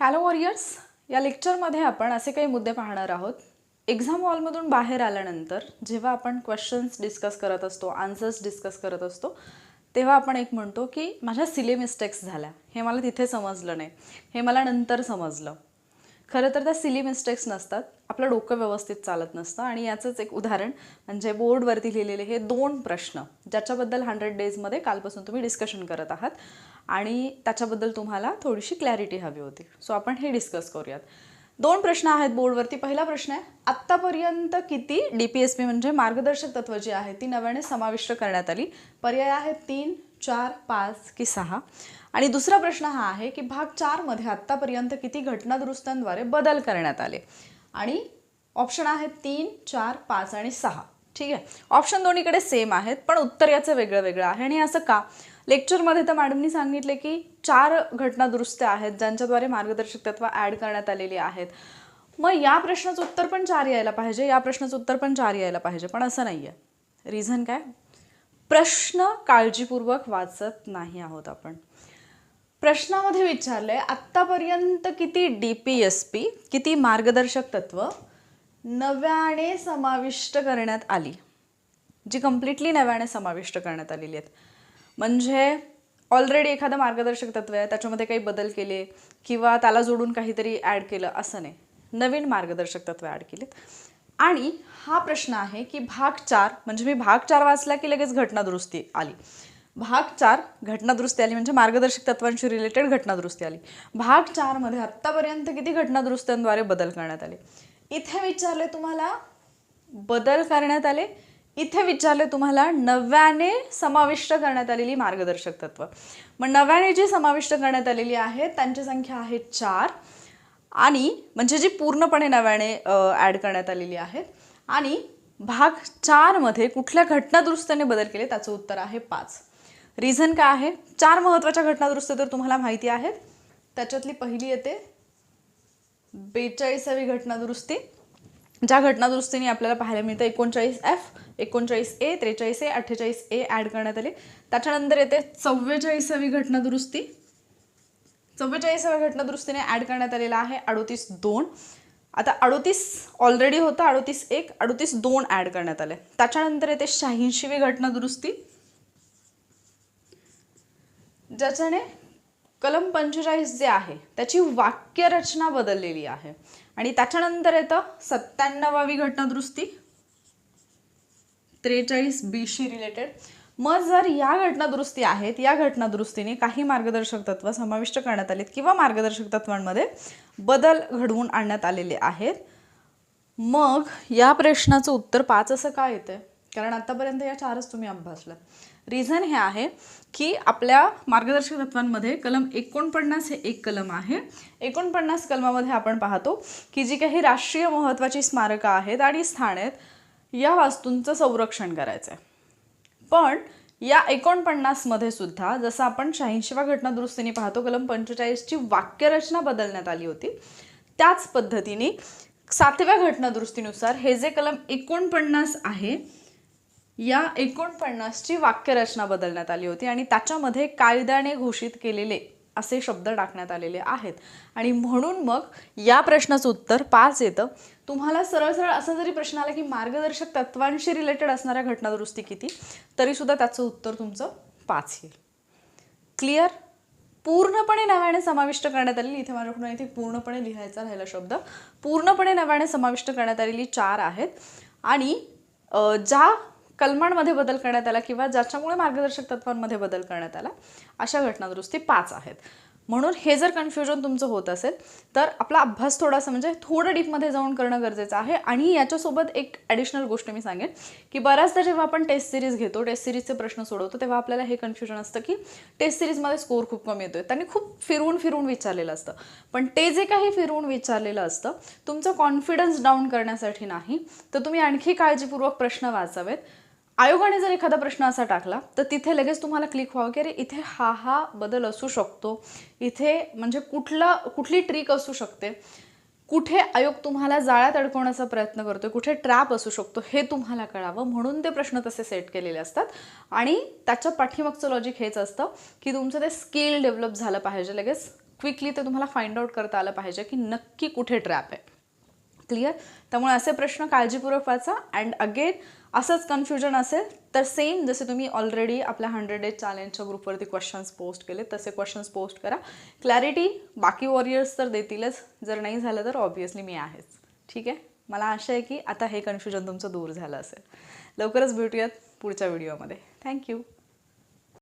Hello warriors या लेक्चरमध्ये आपण असे काही मुद्दे पाहणार आहोत. एक्झाम हॉलमधून बाहेर आल्यानंतर जेव्हा आपण क्वेश्चन्स डिस्कस करत असतो आन्सर्स डिस्कस करत असतो तेव्हा आपण एक म्हणतो की माझ्या सिले मिस्टेक्स झाल्या. हे मला तिथे समजलं नाही. हे मला नंतर समजलं. खरं तर त्या सिली मिस्टेक्स नसतात. आपलं डोकं व्यवस्थित चालत नसतं. आणि याचंच एक उदाहरण म्हणजे बोर्डवरती लिहिलेले हे दोन प्रश्न ज्याच्याबद्दल हंड्रेड डेजमध्ये कालपासून तुम्ही डिस्कशन करत आहात. आणि त्याच्याबद्दल तुम्हाला थोडीशी क्लॅरिटी हवी होती. सो आपण हे डिस्कस करूयात. दोन प्रश्न आहेत बोर्डवरती पहिला प्रश्न आहे आत्तापर्यंत किती डी पी एस पी म्हणजे मार्गदर्शक तत्व जी आहे ती नव्याने समाविष्ट करण्यात आली? पर्याय आहेत तीन चार पाच की सहा. आणि दुसरा प्रश्न हा आहे की भाग चारमध्ये आत्तापर्यंत किती घटनादुरुस्त्यांद्वारे बदल करण्यात आले? आणि ऑप्शन आहेत तीन चार पाच आणि सहा. ठीक आहे. ऑप्शन दोन्हीकडे सेम आहेत पण उत्तर याचं वेगळं वेगळं आहे. आणि असं का? लेक्चरमध्ये तर मॅडमनी सांगितले की चार घटनादुरुस्त्या आहेत ज्यांच्याद्वारे मार्गदर्शक तत्व ॲड करण्यात आलेली आहेत. मग या प्रश्नाचं उत्तर पण चार यायला पाहिजे या प्रश्नाचं उत्तर पण चार यायला पाहिजे पण असं नाही आहे रिझन काय? प्रश्न काळजीपूर्वक वाचत नाही आहोत आपण. प्रश्नामध्ये विचारलंय आत्तापर्यंत किती डी पी एस पी किती मार्गदर्शक तत्व नव्याने समाविष्ट करण्यात आली. जी कम्प्लिटली नव्याने समाविष्ट करण्यात आलेली आहेत. म्हणजे ऑलरेडी एखादं मार्गदर्शक तत्व आहे त्याच्यामध्ये काही बदल केले किंवा त्याला जोडून काहीतरी ॲड केलं असं नाही. नवीन मार्गदर्शक तत्व ॲड केलेत. आणि हा प्रश्न आहे की भाग चार म्हणजे मी भाग चार वाचला की लगेच घटनादुरुस्ती आली. भाग चार घटनादुरुस्ती आली म्हणजे मार्गदर्शक तत्वांशी रिलेटेड घटनादुरुस्ती आली. भाग चारमध्ये आत्तापर्यंत किती घटनादुरुस्त्यांद्वारे बदल करण्यात आले? इथे विचारले तुम्हाला बदल करण्यात आले. इथे विचारले तुम्हाला नव्याने समाविष्ट करण्यात आलेली मार्गदर्शक तत्व. मग नव्याने जी समाविष्ट करण्यात आलेली आहे त्यांची संख्या आहे चार. आणि म्हणजे जी पूर्णपणे नव्याने ॲड करण्यात आलेली आहेत. आणि भाग चारमध्ये कुठल्या घटनादुरुस्तीने बदल केले त्याचं उत्तर आहे पाच. रिझन काय आहे? चार महत्त्वाच्या घटनादुरुस्त तर तुम्हाला माहिती आहेत. त्याच्यातली पहिली येते बेचाळीसावी घटनादुरुस्ती. ज्या घटनादुरुस्तीने आपल्याला पाहायला मिळतं एकोणचाळीस एफ एकोणचाळीस ए त्रेचाळीस ए अठ्ठेचाळीस ए ॲड करण्यात आले. त्याच्यानंतर येते चव्वेचाळीसावी घटनादुरुस्ती. चव्वेचाळीसाव्या घटनादुरुस्तीने ॲड करण्यात आलेला आहे अडोतीस दोन. आता अडोतीस ऑलरेडी होतं अडोतीस एक अडोतीस दोन ॲड करण्यात आले. त्याच्यानंतर येते शहाऐंशीवी घटनादुरुस्ती. ज्याच्याने कलम पंचेचाळीस जे आहे त्याची वाक्यरचना बदललेली आहे. आणि त्याच्यानंतर येतं सत्त्याण्णवावी घटनादुरुस्ती त्रेचाळीस बीशी रिलेटेड मग जर या घटनादुरुस्ती आहेत या घटनादुरुस्तीने काही मार्गदर्शक तत्व समाविष्ट करण्यात आलेत किंवा मार्गदर्शक तत्वांमध्ये बदल घडवून आणण्यात आलेले आहेत. मग या प्रश्नाचं उत्तर पाच असं का येतं कारण आतापर्यंत या चारच तुम्ही अभ्यासलात. रिझन हे आहे की आपल्या मार्गदर्शक तत्वांमध्ये कलम एकोणपन्नास हे एक कलम आहे. एकोणपन्नास कलमामध्ये आपण पाहतो की जी काही राष्ट्रीय महत्त्वाची स्मारकं आहेत आणि स्थान आहेत या वास्तूंचं संरक्षण करायचं आहे पण या एकोणपन्नासमध्ये सुद्धा जसं आपण शहाऐंशीव्या घटनादुरुस्तीने पाहतो कलम पंचेचाळीसची वाक्यरचना बदलण्यात आली होती. त्याच पद्धतीने सातव्या घटनादुरुस्तीनुसार हे जे कलम एकोणपन्नास आहे या एकोणपन्नासची वाक्यरचना बदलण्यात आली होती आणि त्याच्यामध्ये कायद्याने घोषित केलेले असे शब्द टाकण्यात आलेले आहेत. आणि म्हणून मग या प्रश्नाचं उत्तर पाच येतं. तुम्हाला सरळ सरळ असा जरी प्रश्न आला की मार्गदर्शक तत्वांशी रिलेटेड असणाऱ्या घटनादुरुस्ती किती तरीसुद्धा त्याचं उत्तर तुमचं पाच येईल. क्लिअर पूर्णपणे नव्याने समाविष्ट करण्यात आलेली इथे माझ्याकडून इथे पूर्णपणे लिहायचा राहिला शब्द. पूर्णपणे नव्याने समाविष्ट करण्यात आलेली चार आहेत. आणि ज्या कलमांमध्ये बदल करण्यात आला किंवा ज्याच्यामुळे मार्गदर्शक तत्वांमध्ये बदल करण्यात आला अशा घटनादुरुस्ती पाच आहेत. म्हणून हे जर कन्फ्युजन तुमचं होत असेल तर आपला अभ्यास थोडासा म्हणजे थोडं डीपमध्ये जाऊन करणं गरजेचं आहे. आणि याच्यासोबत एक ॲडिशनल गोष्ट मी सांगेन की बऱ्याचदा जेव्हा आपण टेस्ट सिरीज घेतो टेस्ट सिरीजचे प्रश्न सोडवतो तेव्हा आपल्याला हे कन्फ्युजन असतं की टेस्ट सिरीजमध्ये स्कोर खूप कमी येतोय. त्यांनी खूप फिरवून फिरवून विचारलेलं असतं. पण ते जे काही फिरवून विचारलेलं असतं तुमचं कॉन्फिडन्स डाऊन करण्यासाठी नाही तर तुम्ही आणखी काळजीपूर्वक प्रश्न वाचावेत. आयोगाने जर एखादा प्रश्न असा टाकला तर तिथे लगेच तुम्हाला क्लिक व्हावं की अरे इथे हा हा बदल असू शकतो. इथे म्हणजे कुठला कुठली ट्रिक असू शकते. कुठे आयोग तुम्हाला जाळ्यात अडकवण्याचा प्रयत्न करतोय कुठे ट्रॅप असू शकतो हे तुम्हाला कळावं. म्हणून ते प्रश्न तसे सेट केलेले असतात. आणि त्याच्या पाठीमागचं लॉजिक हेच असतं की तुमचं ते स्किल डेव्हलप झालं पाहिजे. लगेच क्विकली ते तुम्हाला फाइंड आउट करता आलं पाहिजे की नक्की कुठे ट्रॅप आहे. क्लिअर त्यामुळे असे प्रश्न काळजीपूर्वक वाचा. अँड अगेन असंच कन्फ्युजन असेल तर सेम जसे तुम्ही ऑलरेडी आपल्या हंड्रेड डेज चॅलेंजच्या ग्रुपवरती क्वेश्चन्स पोस्ट केले तसे क्वेश्चन्स पोस्ट करा. क्लॅरिटी बाकी वॉरियर्स तर देतीलच. जर नाही झालं तर ऑब्वियसली मी आहेच. ठीक आहे? मला आशा आहे की आता हे कन्फ्युजन तुमचं दूर झालं असेल. लवकरच भेटूयात पुढच्या व्हिडिओमध्ये थँक्यू